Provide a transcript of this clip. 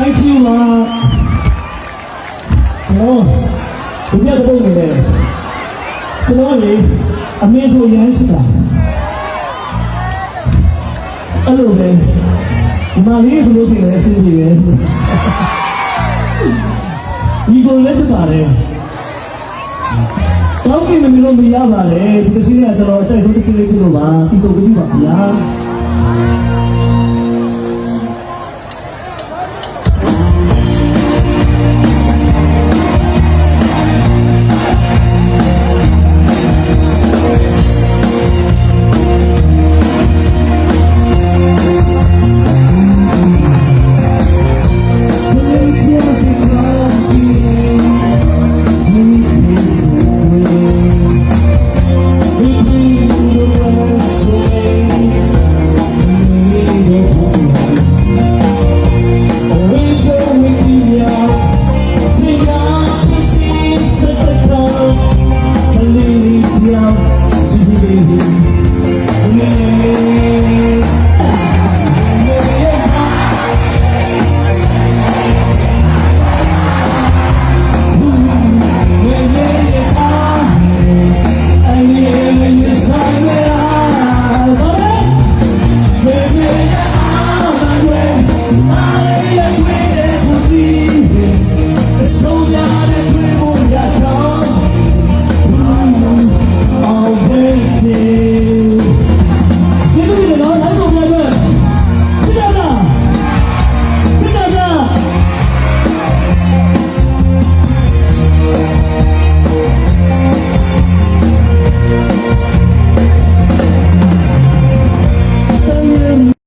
Thank you ပါကျွန်တော်ဒီပြတ်တော့နေတယ်ကျွန်တော်လေအမေဆိုရမ်းရှိတာအဲ့လိုပဲဒီမလေးဆိုလို့ရှိရင်လည်းအဆင်ပြေတယ်ဒီကိုလက်စပါတယ်တောင်းကိမမလို့မရပါလေဒီကစီးကကျွန်တော်အချိုက်ဆုံးတစ်စီးလေးဖြစ်လို့ပါပြီးဆုံးကြည့်ပါဗျာ